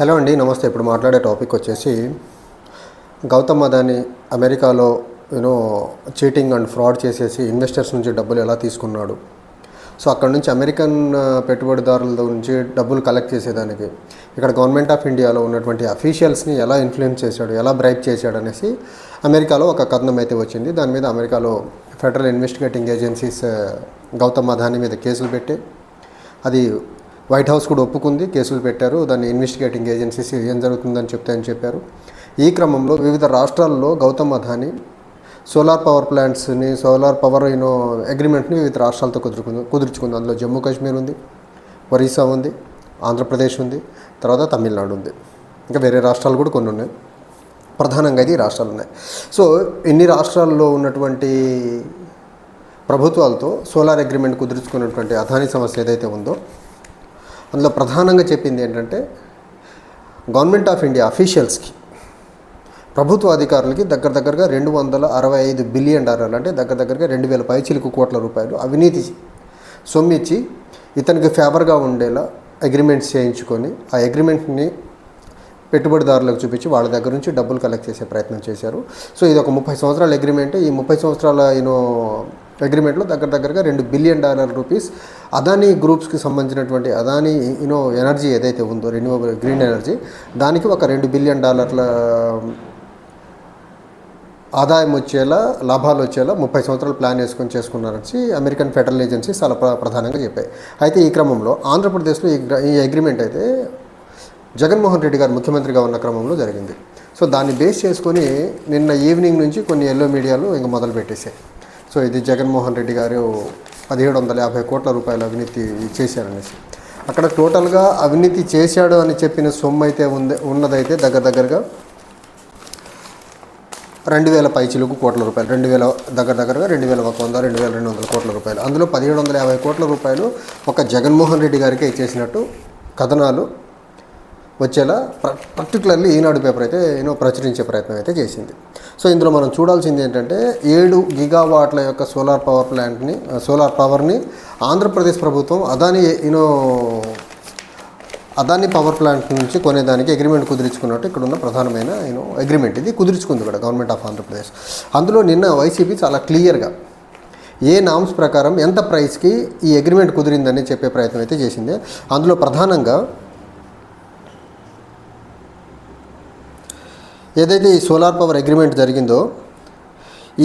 Hello అండి నమస్తే. ఇప్పుడు మాట్లాడే టాపిక్ వచ్చేసి గౌతమ్ అదాని అమెరికాలో you know cheating and fraud చేసేసి ఇన్వెస్టర్స్ నుంచి డబ్బులు ఎలా తీసుకున్నాడు? సో అక్కడ నుంచి అమెరికన్ పెట్టుబడిదారుల నుంచి డబ్బులు కలెక్ట్ చేసేదానికి ఇక్కడ గవర్నమెంట్ ఆఫ్ ఇండియాలో ఉన్నటువంటి అఫీషియల్స్ని ఎలా ఇన్ఫ్లుయెన్స్ చేశాడు ఎలా బ్రైబ్ చేశాడు అనేసి అమెరికాలో ఒక కథనం అయితే వచ్చింది. దాని మీద అమెరికాలో federal investigating agencies Gautam Adani మీద కేసులు పెట్టి అది వైట్ హౌస్ కూడా ఒప్పుకుంది కేసులు పెట్టారు దాన్ని ఇన్వెస్టిగేటింగ్ ఏజెన్సీస్ ఏం జరుగుతుందని చెప్తాయని చెప్పారు. ఈ క్రమంలో వివిధ రాష్ట్రాల్లో గౌతమ్ అదానీ సోలార్ పవర్ ప్లాంట్స్ని సోలార్ పవర్ యూనో అగ్రిమెంట్ని వివిధ రాష్ట్రాలతో కుదురుకుంది కుదుర్చుకుంది. అందులో జమ్మూ కాశ్మీర్ ఉంది ఒరిస్సా ఉంది ఆంధ్రప్రదేశ్ ఉంది తర్వాత తమిళనాడు ఉంది. ఇంకా వేరే రాష్ట్రాలు కూడా కొన్ని ఉన్నాయి. ప్రధానంగా ఇది రాష్ట్రాలు ఉన్నాయి. సో ఇన్ని రాష్ట్రాల్లో ఉన్నటువంటి ప్రభుత్వాలతో సోలార్ అగ్రిమెంట్ కుదుర్చుకున్నటువంటి అదాని సమస్య ఏదైతే ఉందో అందులో ప్రధానంగా చెప్పింది ఏంటంటే గవర్నమెంట్ ఆఫ్ ఇండియా అఫీషియల్స్కి ప్రభుత్వ అధికారులకి దగ్గర దగ్గరగా రెండు వందల అరవై ఐదు బిలియన్ డాలర్లు అంటే దగ్గర దగ్గరగా రెండు వేల పైచిలకు కోట్ల రూపాయలు అవినీతి సొమ్మిచ్చి ఇతనికి ఫేవర్గా ఉండేలా అగ్రిమెంట్స్ చేయించుకొని ఆ అగ్రిమెంట్ని పెట్టుబడిదారులకు చూపించి వాళ్ళ దగ్గర నుంచి డబ్బులు కలెక్ట్ చేసే ప్రయత్నం చేశారు. సో ఇది ఒక ముప్పై సంవత్సరాల అగ్రిమెంట్ ఈ ముప్పై సంవత్సరాల యూనో అగ్రిమెంట్లో దగ్గర దగ్గరగా రెండు బిలియన్ డాలర్ రూపీస్ అదానీ గ్రూప్స్కి సంబంధించినటువంటి అదానీ యూనో ఎనర్జీ ఏదైతే ఉందో రెన్యూవబుల్ గ్రీన్ ఎనర్జీ దానికి ఒక రెండు బిలియన్ డాలర్ల ఆదాయం వచ్చేలా లాభాలు వచ్చేలా ముప్పై సంవత్సరాలు ప్లాన్ వేసుకొని చేసుకున్నారని అమెరికన్ ఫెడరల్ ఏజెన్సీ చాలా ప్రధానంగా చెప్పాయి. అయితే ఈ క్రమంలో ఆంధ్రప్రదేశ్లో ఈ అగ్రిమెంట్ అయితే జగన్మోహన్ రెడ్డి గారు ముఖ్యమంత్రిగా ఉన్న క్రమంలో జరిగింది. సో దాన్ని బేస్ చేసుకొని నిన్న ఈవినింగ్ నుంచి కొన్ని ఎల్లో మీడియాలు ఇంకా మొదలు పెట్టేశాయి సో ఇది జగన్మోహన్ రెడ్డి గారు పదిహేడు వందల యాభై కోట్ల రూపాయల అవినీతి చేశారనేసి. అక్కడ టోటల్గా అవినీతి చేశాడు అని చెప్పిన సొమ్ము అయితే ఉంది ఉన్నదైతే దగ్గర దగ్గరగా రెండు వేల పైచిలకు కోట్ల రూపాయలు రెండు వేల దగ్గర దగ్గరగా రెండు వేల ఒక వంద రెండు వేల రెండు వందల కోట్ల రూపాయలు. అందులో పదిహేడు వందల యాభై కోట్ల రూపాయలు ఒక జగన్మోహన్ రెడ్డి గారికి ఇచ్చేసినట్టు కథనాలు వచ్చేలా పర్టికులర్లీ ఈనాడు పేపర్ అయితే ఏనో ప్రచురించే ప్రయత్నం అయితే చేసింది. సో ఇందులో మనం చూడాల్సింది ఏంటంటే ఏడు గిగావాట్ల యొక్క సోలార్ పవర్ ప్లాంట్ని సోలార్ పవర్ని ఆంధ్రప్రదేశ్ ప్రభుత్వం Adani you know Adani power plant నుంచి కొనేదానికి అగ్రిమెంట్ కుదిరించుకున్నట్టు ఇక్కడ ఉన్న ప్రధానమైన యూనో అగ్రిమెంట్ ఇది కుదిరించుకుంది ఇక్కడ గవర్నమెంట్ ఆఫ్ ఆంధ్రప్రదేశ్. అందులో నిన్న వైసీపీ చాలా క్లియర్గా ఏ నామ్స్ ప్రకారం ఎంత ప్రైస్కి ఈ అగ్రిమెంట్ కుదిరిందని చెప్పే ప్రయత్నం అయితే చేసింది. అందులో ప్రధానంగా ఏదైతే ఈ సోలార్ పవర్ అగ్రిమెంట్ జరిగిందో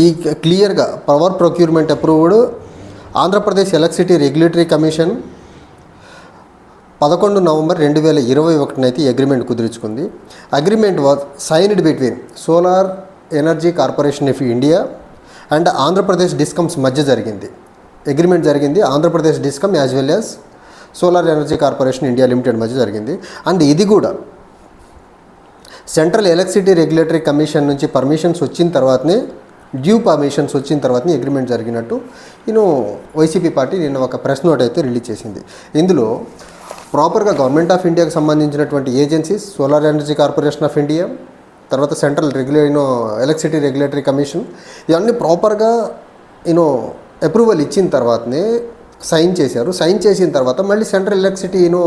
ఈ క్లియర్గా power procurement approved Andhra Pradesh electricity regulatory commission పదకొండు నవంబర్ రెండు వేల ఇరవై ఒకటినైతే ఈ agreement కుదుర్చుకుంది. Agreement was signed between solar energy corporation of India and Andhra Pradesh discoms మధ్య జరిగింది. అగ్రిమెంట్ జరిగింది Andhra Pradesh discom as well as solar energy corporation India limited మధ్య జరిగింది. అండ్ ఇది కూడా సెంట్రల్ ఎలక్ట్రిసిటీ రెగ్యులేటరీ కమిషన్ నుంచి permissions వచ్చిన తర్వాతనే డ్యూ పర్మిషన్స్ వచ్చిన తర్వాతనే అగ్రిమెంట్ జరిగినట్టు నేను వైసీపీ పార్టీ నిన్న ఒక ప్రెస్ నోట్ అయితే రిలీజ్ చేసింది. ఇందులో ప్రాపర్గా గవర్నమెంట్ ఆఫ్ ఇండియాకి సంబంధించినటువంటి agencies solar energy corporation of India తర్వాత central రెగ్యులే you know electricity regulatory commission ఇవన్నీ ప్రాపర్గా యూనో అప్రూవల్ ఇచ్చిన తర్వాతనే సైన్ చేశారు. సైన్ చేసిన తర్వాత మళ్ళీ central electricity you know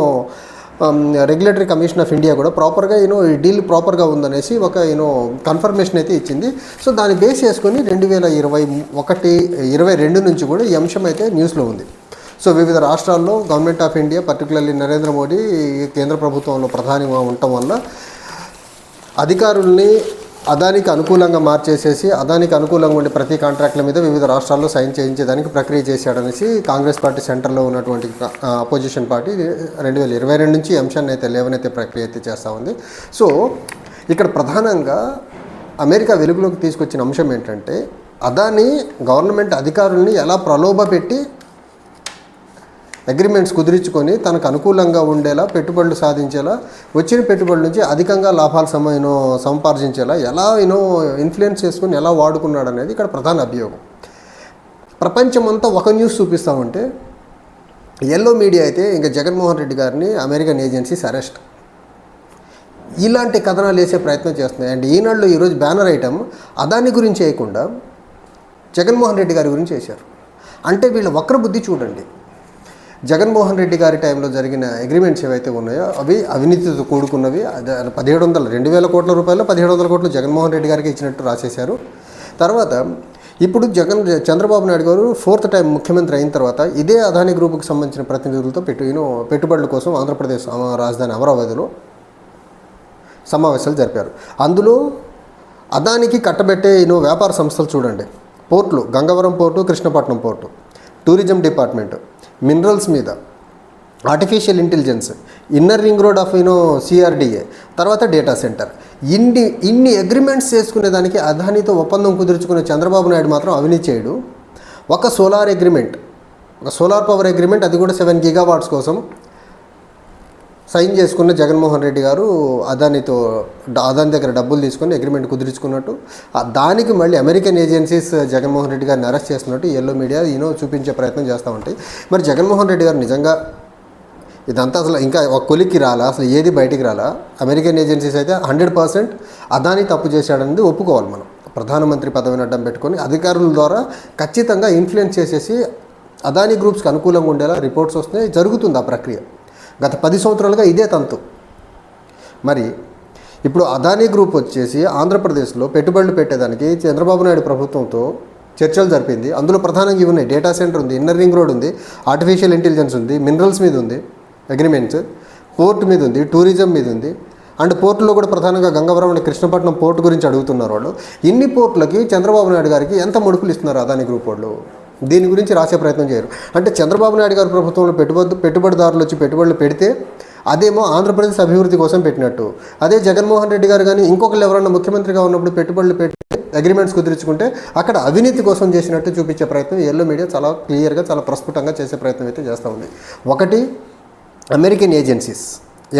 regulatory commission of India కూడా ప్రాపర్గా యూనో ఈ డీల్ ప్రాపర్గా ఉందనేసి ఒక యూనో కన్ఫర్మేషన్ అయితే ఇచ్చింది. సో దాన్ని బేస్ చేసుకొని రెండు వేల ఇరవై ఒకటి ఇరవై రెండు నుంచి కూడా ఈ అంశం అయితే న్యూస్లో ఉంది. సో వివిధ రాష్ట్రాల్లో government of India particularly Narendra Modi కేంద్ర ప్రభుత్వంలో ప్రధానిగా ఉండటం వల్ల అధికారుల్ని అదానికి అనుకూలంగా మార్చేసేసి అదానికి అనుకూలంగా ఉండే ప్రతి కాంట్రాక్ట్ల మీద వివిధ రాష్ట్రాల్లో సైన్ చేయించేదానికి ప్రక్రియ చేశాడనేసి కాంగ్రెస్ పార్టీ సెంటర్లో ఉన్నటువంటి అపోజిషన్ పార్టీ రెండు వేల ఇరవై రెండు నుంచి అంశాన్ని అయితే లేవనైతే ప్రక్రియ అయితే చేస్తూ ఉంది. సో ఇక్కడ ప్రధానంగా అమెరికా వెలుగులోకి తీసుకొచ్చిన అంశం ఏంటంటే అదాని గవర్నమెంట్ అధికారుల్ని ఎలా ప్రలోభ పెట్టి అగ్రిమెంట్స్ కుదిరించుకొని తనకు అనుకూలంగా ఉండేలా పెట్టుబడులు సాధించేలా వచ్చిన పెట్టుబడుల నుంచి అధికంగా లాభాలు సమ సంపార్జించేలా ఎలా ఈయనో ఇన్ఫ్లుయెన్స్ చేసుకుని ఎలా వాడుకున్నాడు అనేది ఇక్కడ ప్రధాన అభియోగం. ప్రపంచమంతా ఒక న్యూస్ చూపిస్తామంటే ఎల్లో మీడియా అయితే ఇంకా జగన్మోహన్ రెడ్డి గారిని అమెరికన్ ఏజెన్సీస్ అరెస్ట్. ఇలాంటి కథనాలు వేసే ప్రయత్నం చేస్తున్నాయి. అండ్ ఈనాడులో ఈరోజు బ్యానర్ ఐటమ్ అదాని గురించి వేయకుండా జగన్మోహన్ రెడ్డి గారి గురించి వేశారు. అంటే వీళ్ళ వక్ర బుద్ధి చూడండి. జగన్మోహన్ రెడ్డి గారి టైంలో జరిగిన అగ్రిమెంట్స్ ఏవైతే ఉన్నాయో అవి అవినీతితో కూడుకున్నవి. అదే పదిహేడు వందల రెండు వేల కోట్ల రూపాయలు పదిహేడు వందల కోట్లు జగన్మోహన్ రెడ్డి గారికి ఇచ్చినట్టు రాసేశారు. తర్వాత ఇప్పుడు జగన్ చంద్రబాబు నాయుడు గారు ఫోర్త్ టైం ముఖ్యమంత్రి అయిన తర్వాత ఇదే అదాని గ్రూపుకి సంబంధించిన ప్రతినిధులతో పెట్టు యూనో పెట్టుబడుల కోసం ఆంధ్రప్రదేశ్ రాజధాని అమరావతిలో సమావేశాలు జరిపారు. అందులో అదానికి కట్టబెట్టే యూనో వ్యాపార సంస్థలు చూడండి. పోర్టులు Gangavaram port Krishnapatnam port. Tourism department minerals మీద artificial intelligence inner ring road of you know CRDA తర్వాత డేటా సెంటర్. ఇన్ని ఇన్ని అగ్రిమెంట్స్ చేసుకునే దానికి అదానితో ఒప్పందం కుదుర్చుకునే చంద్రబాబు నాయుడు మాత్రం అవినీతి చేయడు. ఒక సోలార్ అగ్రిమెంట్ ఒక సోలార్ పవర్ అగ్రిమెంట్ అది కూడా సెవెన్ గిగావాట్స్ కోసం సైన్ చేసుకున్న జగన్మోహన్ రెడ్డి గారు అదానితో అదాని దగ్గర డబ్బులు తీసుకొని అగ్రిమెంట్ కుదుర్చుకున్నట్టు. దానికి మళ్ళీ అమెరికన్ ఏజెన్సీస్ జగన్మోహన్ రెడ్డి గారిని అరెస్ట్ చేస్తున్నట్టు ఎల్లో మీడియా ఈనో చూపించే ప్రయత్నం చేస్తూ ఉంటాయి. మరి జగన్మోహన్ రెడ్డి గారు నిజంగా ఇదంతా అసలు ఇంకా ఒక కొలిక్కి రాలా? అసలు ఏది బయటికి రాలా? అమెరికన్ ఏజెన్సీస్ అయితే హండ్రెడ్ పర్సెంట్ అదాని తప్పు చేశాడనేది ఒప్పుకోవాలి మనం. ప్రధానమంత్రి పదవిని అడ్డం పెట్టుకొని అధికారుల ద్వారా ఖచ్చితంగా ఇన్ఫ్లుయెన్స్ చేసేసి అదాని గ్రూప్స్కి అనుకూలంగా ఉండేలా రిపోర్ట్స్ వస్తున్నాయి. జరుగుతుంది ఆ ప్రక్రియ. గత పది సంవత్సరాలుగా ఇదే తంతు. మరి ఇప్పుడు అదానీ గ్రూప్ వచ్చేసి ఆంధ్రప్రదేశ్లో పెట్టుబడులు పెట్టేదానికి చంద్రబాబు నాయుడు ప్రభుత్వంతో చర్చలు జరిపింది. అందులో ప్రధానంగా ఇవి ఉన్నాయి. డేటా సెంటర్ ఉంది ఇన్నర్ రింగ్ రోడ్ ఉంది ఆర్టిఫిషియల్ ఇంటెలిజెన్స్ ఉంది మినరల్స్ మీద ఉంది అగ్రిమెంట్స్ పోర్ట్ మీద ఉంది టూరిజం మీద ఉంది. అండ్ పోర్టులో కూడా ప్రధానంగా గంగవరం అండ్ కృష్ణపట్నం పోర్టు గురించి అడుగుతున్నారు వాళ్ళు. ఇన్ని పోర్టులకి చంద్రబాబు నాయుడు గారికి ఎంత మడుపులు ఇస్తున్నారు అదాని గ్రూప్ వాళ్ళు? దీని గురించి రాసే ప్రయత్నం చేయరు. అంటే చంద్రబాబు నాయుడు గారి ప్రభుత్వంలో పెట్టుబడి పెట్టుబడిదారులు వచ్చి పెట్టుబడులు పెడితే అదేమో ఆంధ్రప్రదేశ్ అభివృద్ధి కోసం పెట్టినట్టు. అదే జగన్మోహన్ రెడ్డి గారు కానీ ఇంకొకరు ఎవరన్నా ముఖ్యమంత్రిగా ఉన్నప్పుడు పెట్టుబడులు పెట్టి అగ్రిమెంట్స్ కుదుర్చుకుంటే అక్కడ అవినీతి కోసం చేసినట్టు చూపించే ప్రయత్నం ఎల్లో మీడియా చాలా క్లియర్గా చాలా ప్రస్ఫుటంగా చేసే ప్రయత్నం అయితే చేస్తూ ఉంది. ఒకటి అమెరికన్ ఏజెన్సీస్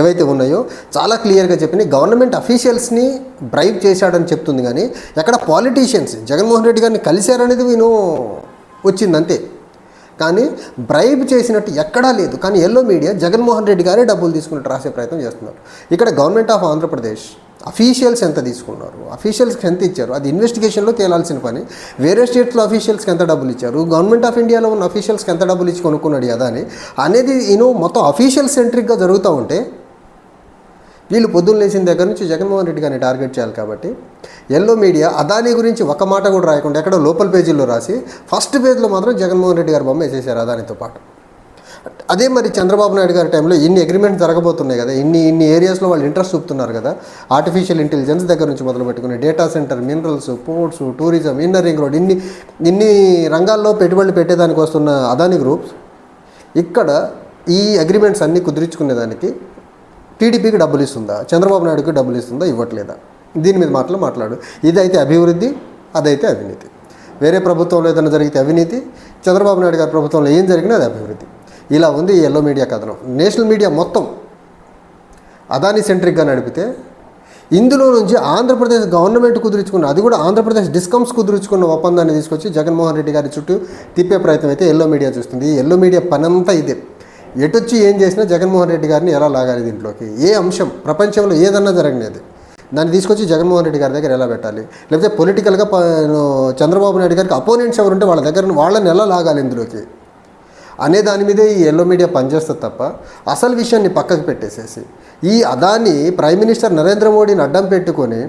ఏవైతే ఉన్నాయో చాలా క్లియర్గా చెప్పిన గవర్నమెంట్ అఫీషియల్స్ని బ్రైబ్ చేశాడని చెప్తుంది కానీ ఎక్కడ పాలిటీషియన్స్ జగన్మోహన్ రెడ్డి గారిని కలిశారనేది నేను వచ్చింది అంతే కానీ బ్రైబ్ చేసినట్టు ఎక్కడా లేదు. కానీ ఎల్లో మీడియా జగన్మోహన్ రెడ్డి గారే డబ్బులు తీసుకున్నట్టు రాసే ప్రయత్నం చేస్తున్నారు. ఇక్కడ గవర్నమెంట్ ఆఫ్ ఆంధ్రప్రదేశ్ అఫీషియల్స్ ఎంత తీసుకున్నారు? అఫీషియల్స్కి ఎంత ఇచ్చారు? అది ఇన్వెస్టిగేషన్లో తేలాల్సిన పని. వేరే స్టేట్స్లో అఫీషియల్స్కి ఎంత డబ్బులు ఇచ్చారు? గవర్నమెంట్ ఆఫ్ ఇండియాలో ఉన్న అఫీషియల్స్కి ఎంత డబ్బులు ఇచ్చి కొనుక్కున్నాడు కదా అని అనేది యూనో మొత్తం అఫీషియల్ సెంట్రిక్గా జరుగుతూ ఉంటే వీళ్ళు పొద్దున్న లేచిన దగ్గర నుంచి జగన్మోహన్ రెడ్డి గారిని టార్గెట్ చేయాలి కాబట్టి ఎల్లో మీడియా అదానీ గురించి ఒక మాట కూడా రాయకుండా ఎక్కడో లోపల పేజీల్లో రాసి ఫస్ట్ పేజ్లో మాత్రం జగన్మోహన్ రెడ్డి గారు బొమ్మ వేసేసారు అదానితో పాటు. అదే మరి చంద్రబాబు నాయుడు గారి టైంలో ఇన్ని అగ్రిమెంట్స్ జరగబోతున్నాయి కదా ఇన్ని ఇన్ని ఏరియాస్లో వాళ్ళు ఇంట్రెస్ట్ చూపుతున్నారు కదా ఆర్టిఫిషియల్ ఇంటెలిజెన్స్ దగ్గర నుంచి మొదలు పెట్టుకుని data centre minerals ports tourism inner ring road ఇన్ని ఇన్ని రంగాల్లో పెట్టుబడులు పెట్టేదానికి వస్తున్న అదాని గ్రూప్స్ ఇక్కడ ఈ అగ్రిమెంట్స్ అన్నీ కుదిరించుకునేదానికి టీడీపీకి డబ్బులు ఇస్తుందా? చంద్రబాబు నాయుడుకి డబ్బులు ఇస్తుందా? ఇవ్వట్లేదా? దీని మీద మాటలు మాట్లాడు. ఇదైతే అభివృద్ధి అదైతే అవినీతి. వేరే ప్రభుత్వంలో ఏదైనా జరిగితే అవినీతి చంద్రబాబు నాయుడు గారి ప్రభుత్వంలో ఏం జరిగినా అది అభివృద్ధి. ఇలా ఉంది ఈ ఎల్లో మీడియా కథనం. నేషనల్ మీడియా మొత్తం అదాని సెంట్రిక్గా నడిపితే ఇందులో నుంచి ఆంధ్రప్రదేశ్ గవర్నమెంట్ కుదుర్చుకున్న అది కూడా ఆంధ్రప్రదేశ్ డిస్కమ్స్ కుదుర్చుకున్న ఒప్పందాన్ని తీసుకొచ్చి జగన్మోహన్ రెడ్డి గారి చుట్టూ తిప్పే ప్రయత్నం అయితే ఎల్లో మీడియా చూస్తుంది. ఈ ఎల్లో మీడియా పనంతా ఇదే. ఎటొచ్చి ఏం చేసినా జగన్మోహన్ రెడ్డి గారిని ఎలా లాగాలి దీంట్లోకి? ఏ అంశం? ప్రపంచంలో ఏదన్నా జరగనేది. దాన్ని తీసుకొచ్చి జగన్మోహన్ రెడ్డి గారి దగ్గర ఎలా పెట్టాలి? లేకపోతే పొలిటికల్గా చంద్రబాబు నాయుడు గారికి అపోనెంట్స్ ఎవరుంటే వాళ్ళ దగ్గర వాళ్ళని ఎలా లాగాలి ఇందులోకి? అనే దాని మీదే ఈ ఎల్లో మీడియా పనిచేస్తుంది తప్ప అసలు విషయాన్ని పక్కకు పెట్టేసేసి ఈ అదాని ప్రైమ్ మినిస్టర్ నరేంద్ర మోడీని అడ్డం పెట్టుకొని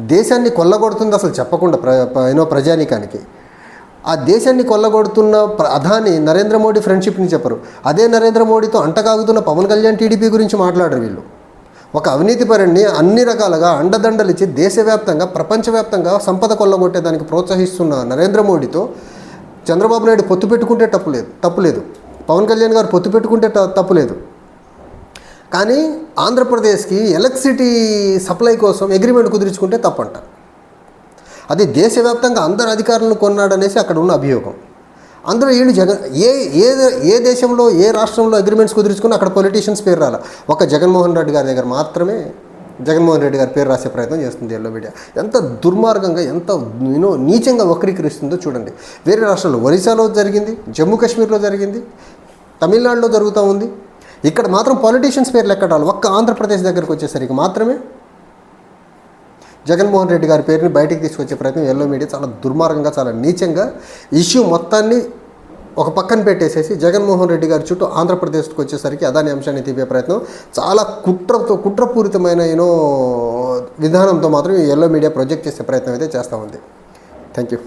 దేశాన్ని కొల్లగొడుతుంది అసలు చెప్పకుండా ప్ర ప్ర- ఏనో ప్రజానీకానికి. ఆ దేశాన్ని కొల్లగొడుతున్న ప్రధాని నరేంద్ర మోడీ ఫ్రెండ్షిప్ని చెప్పరు. అదే నరేంద్ర మోడీతో అంటకాగుతున్న పవన్ కళ్యాణ్ టీడీపీ గురించి మాట్లాడరు వీళ్ళు. ఒక అవినీతిపరుణ్ణి అన్ని రకాలుగా అండదండలిచ్చి దేశవ్యాప్తంగా ప్రపంచవ్యాప్తంగా సంపద కొల్లగొట్టేదానికి ప్రోత్సహిస్తున్న నరేంద్ర మోడీతో చంద్రబాబు నాయుడు పొత్తు పెట్టుకుంటే తప్పులేదు తప్పులేదు పవన్ కళ్యాణ్ గారు పొత్తు పెట్టుకుంటే తప్పులేదు కానీ ఆంధ్రప్రదేశ్కి ఎలక్ట్రిసిటీ సప్లై కోసం అగ్రిమెంట్ కుదుర్చుకుంటే తప్పంట. అది దేశవ్యాప్తంగా అందరు అధికారులను కొన్నాడనేసి అక్కడ ఉన్న అభియోగం. అందులో వీళ్ళు జగన్ ఏ ఏ ఏ దేశంలో ఏ రాష్ట్రంలో అగ్రిమెంట్స్ కుదుర్చుకుని అక్కడ పొలిటీషియన్స్ పేరు రాల. ఒక జగన్మోహన్ రెడ్డి గారి దగ్గర మాత్రమే జగన్మోహన్ రెడ్డి గారి పేరు రాసే ప్రయత్నం చేస్తుంది ఎల్లో మీడియా ఎంత దుర్మార్గంగా ఎంత యూనో నీచంగా వక్రీకరిస్తుందో చూడండి. వేరే రాష్ట్రాల్లో ఒరిస్సాలో జరిగింది జమ్మూ కాశ్మీర్లో జరిగింది తమిళనాడులో జరుగుతూ ఉంది. ఇక్కడ మాత్రం పాలిటీషియన్స్ పేర్లు ఎక్కడాలి ఒక్క ఆంధ్రప్రదేశ్ దగ్గరకు వచ్చేసరికి మాత్రమే జగన్మోహన్ రెడ్డి గారి పేరుని బయటికి తీసుకొచ్చే ప్రయత్నం ఎల్లో మీడియా చాలా దుర్మార్గంగా చాలా నీచంగా ఇష్యూ మొత్తాన్ని ఒక పక్కన పెట్టేసేసి జగన్మోహన్ రెడ్డి గారి చుట్టూ ఆంధ్రప్రదేశ్కి వచ్చేసరికి అదాని అంశాన్ని తీపే ప్రయత్నం. చాలా కుట్రతో కుట్రపూరితమైన యూనో విధానంతో మాత్రం ఎల్లో మీడియా ప్రొజెక్ట్ చేసే ప్రయత్నం అయితే చేస్తూ ఉంది. Thank you